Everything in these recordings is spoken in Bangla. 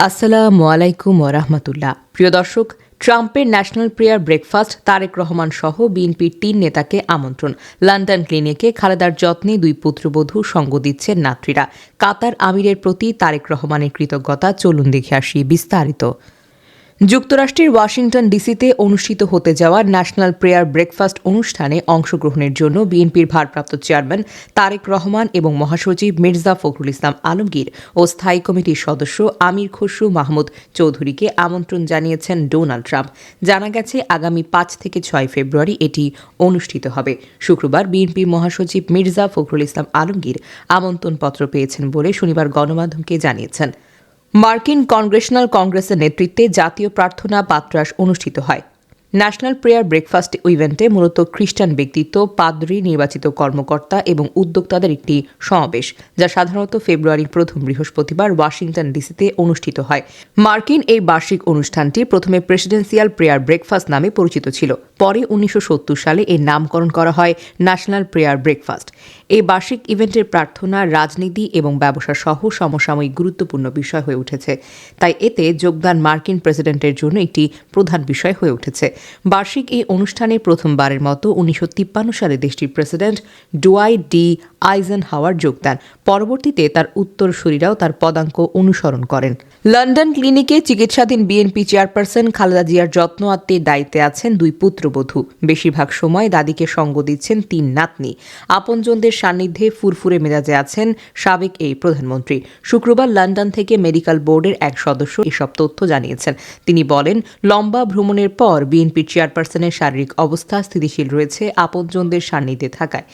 আসসালামু আলাইকুম ওরহমতুল্লাহ প্রিয় দর্শক, ট্রাম্পের national prayer breakfast Tarique Rahman সহ বিএনপির তিন নেতাকে আমন্ত্রণ। লন্ডন ক্লিনিকে খালেদার যত্নে দুই পুত্রবধূ সঙ্গ দিচ্ছেন নাত্রীরা। কাতার আমিরের প্রতি তারেক রহমানের কৃতজ্ঞতা চলুন দেখে আসি বিস্তারিত। যুক্তরাষ্ট্রের ওয়াশিংটন ডিসিতে অনুষ্ঠিত হতে যাওয়া ন্যাশনাল প্রেয়ার ব্রেকফাস্ট অনুষ্ঠানে অংশগ্রহণের জন্য বিএনপির ভারপ্রাপ্ত চেয়ারম্যান তারেক রহমান এবং মহাসচিব মির্জা ফখরুল ইসলাম আলমগীর ও স্থায়ী কমিটির সদস্য আমির খসরু মাহমুদ চৌধুরীকে আমন্ত্রণ জানিয়েছেন ডোনাল্ড ট্রাম্প। জানা গেছে, আগামী পাঁচ থেকে ছয় ফেব্রুয়ারি এটি অনুষ্ঠিত হবে। শুক্রবার বিএনপির মহাসচিব মির্জা ফখরুল ইসলাম আলমগীর আমন্ত্রণপত্র পেয়েছেন বলে শনিবার গণমাধ্যমকে জানিয়েছেন। মার্কিন কংগ্রেশনাল কংগ্রেসের নেতৃত্বে জাতীয় প্রার্থনা পাত্রাস অনুষ্ঠিত হয়। ন্যাশনাল প্রেয়ার ব্রেকফাস্ট ইভেন্টে মূলত খ্রিস্টান ব্যক্তিত্ব, পাদ্রী নির্বাচিত কর্মকর্তা এবং উদ্যোক্তাদের একটি সমাবেশ, যা সাধারণত ফেব্রুয়ারির প্রথম বৃহস্পতিবার ওয়াশিংটন ডিসিতে অনুষ্ঠিত হয়। মার্কিন এই বার্ষিক অনুষ্ঠানটি প্রথমে প্রেসিডেন্সিয়াল প্রেয়ার ব্রেকফাস্ট নামে পরিচিত ছিল। পরে উনিশশো সত্তর সালে এর নামকরণ করা হয় ন্যাশনাল প্রেয়ার ব্রেকফাস্ট এই বার্ষিক ইভেন্টের প্রার্থনা, রাজনীতি এবং ব্যবসা সহ সমসাময়িক গুরুত্বপূর্ণ বিষয় হয়ে উঠেছে। তাই এতে যোগদান মার্কিন প্রেসিডেন্টের জন্য একটি প্রধান বিষয় হয়ে উঠেছে। বার্ষিক এই অনুষ্ঠানে প্রথমবারের মতো উনিশশো তিপ্পান্ন সালে দেশটির প্রেসিডেন্ট ডোয়াই ডি আইজেন হাওয়ার যোগদান। পরবর্তীতে তার উত্তরসূরিরাও তার পদাঙ্ক অনুসরণ করেন। লন্ডন ক্লিনিকে চিকিৎসাধীন বিএনপি চেয়ারপারসন খালেদা জিয়ার যত্ন আত্মের দায়িত্বে আছেন দুই পুত্রবধূ বেশিরভাগ সময় দাদিকে সঙ্গ দিচ্ছেন তিন নাতনি। আপনজনদের সান্নিধ্যে ফুরফুরে মেজাজে আছেন সাবেক এই প্রধানমন্ত্রী। শুক্রবার লন্ডন থেকে মেডিকেল বোর্ডের এক সদস্য এসব তথ্য জানিয়েছেন। তিনি বলেন, লম্বা ভ্রমণের পর বিএনপির চেয়ারপারসনের শারীরিক অবস্থা স্থিতিশীল রয়েছে আপনজনদের সান্নিধ্যে থাকায়।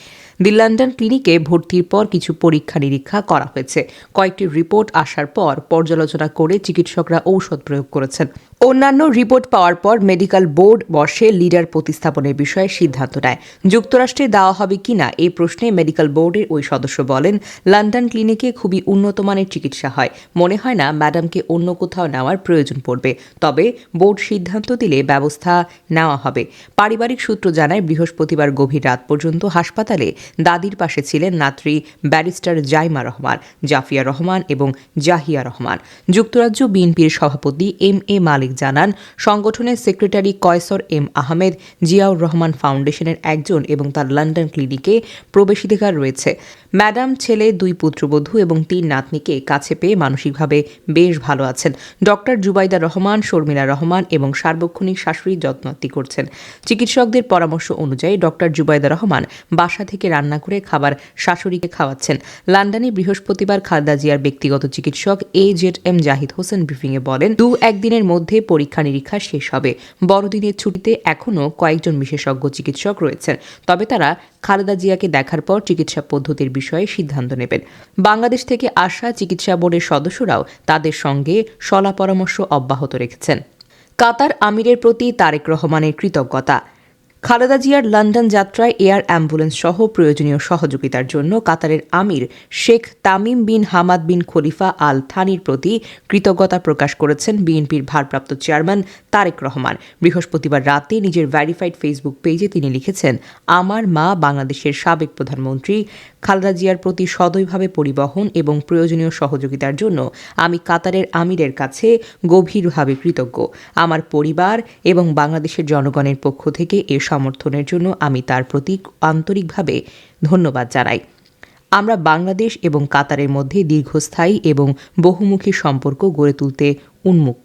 দি লন্ডন ক্লিনিকে ভর্তির পর কিছু পরীক্ষা নিরীক্ষা করা হয়েছে। কয়েকটি রিপোর্ট আসার পর পর্যালোচনা করে চিকিৎসকরা ঔষধ প্রয়োগ করেছেন। অন্যান্য রিপোর্ট পাওয়ার পর মেডিকেল বোর্ড বসে লিডার প্রতিস্থাপনের বিষয়ে সিদ্ধান্ত নেয়। যুক্তরাষ্ট্রে দেওয়া হবে কিনা এই প্রশ্নে মেডিকেল বোর্ডের ওই সদস্য বলেন, লন্ডন ক্লিনিকে খুবই উন্নত মানের চিকিৎসা হয়। মনে হয় না ম্যাডামকে অন্য কোথাও নেওয়ার প্রয়োজন পড়বে। তবে বোর্ড সিদ্ধান্ত দিলে ব্যবস্থা নেওয়া হবে। পারিবারিক সূত্র জানায়, বৃহস্পতিবার গভীর রাত পর্যন্ত হাসপাতালে দাদির পাশে ছিলেন নাত্রী ব্যারিস্টার জাইমা রহমান, জাফিয়া রহমান এবং জাহিয়া রহমান। যুক্তরাজ্য বিএনপির সভাপতি এম এ মালিক জানান, সংগঠনের সেক্রেটারি কয়সর এম আহমেদ, জিয়াউর রহমান ফাউন্ডেশনের একজন এবং তার লন্ডন ক্লিনিকে প্রবেশাধিকার রয়েছে। ম্যাডাম, ছেলে, দুই পুত্রবধূ এবং তিন নাতনিকে কাছে পেয়ে মানসিকভাবে বেশ ভালো আছেন। ডক্টর জুবাইদা রহমান, শর্মিলা রহমান এবং সার্বক্ষণিক শাশুড়ির যত্নআত্তি করছেন। চিকিৎসকদের পরামর্শ অনুযায়ী ডক্টর জুবাইদা রহমান বাসা থেকে রান্না করে খাবার শাশুড়িকে খাওয়াচ্ছেন। লন্ডনে বৃহস্পতিবার খালেদা জিয়ার ব্যক্তিগত চিকিৎসক A Z M Zahid Hossain ব্রিফিংয়ে বলেন দু একদিনের মধ্যে পরীক্ষা নিরীক্ষা শেষ হবে। বড়দিনের ছুটিতে এখনও কয়েকজন বিশেষজ্ঞ চিকিৎসক রয়েছেন। তবে তারা খালেদা জিয়াকে দেখার পর চিকিৎসা পদ্ধতির বিষয়ে সিদ্ধান্ত নেবেন। বাংলাদেশ থেকে আসা চিকিৎসা বোর্ডের সদস্যরাও তাদের সঙ্গে সলা পরামর্শ অব্যাহত রেখেছেন। কাতার আমিরের প্রতি তারেক রহমানের কৃতজ্ঞতা। খালেদা জিয়ার লন্ডন যাত্রায় এয়ার অ্যাম্বুলেন্স সহ প্রয়োজনীয় সহযোগিতার জন্য কাতারের emir Sheikh Tamim bin Hamad bin Khalifa Al থানির প্রতি কৃতজ্ঞতা প্রকাশ করেছেন বিএনপির ভারপ্রাপ্ত চেয়ারম্যান তারেক রহমান। বৃহস্পতিবার রাতে নিজের ভ্যারিফাইড ফেসবুক পেজে তিনি লিখেছেন, আমার মা বাংলাদেশের সাবেক প্রধানমন্ত্রী। খালেদা জিয়ার প্রতি সদয়ভাবে পরিবহন এবং প্রয়োজনীয় সহযোগিতার জন্য আমি কাতারের আমিরের কাছে গভীরভাবে কৃতজ্ঞ। আমার পরিবার এবং বাংলাদেশের জনগণের পক্ষ থেকে এ সমর্থনের জন্য আমি তার প্রতি আন্তরিকভাবে ধন্যবাদ জানাই। আমরা বাংলাদেশ এবং কাতারের মধ্যে দীর্ঘস্থায়ী এবং বহুমুখী সম্পর্ক গড়ে তুলতে উন্মুখ।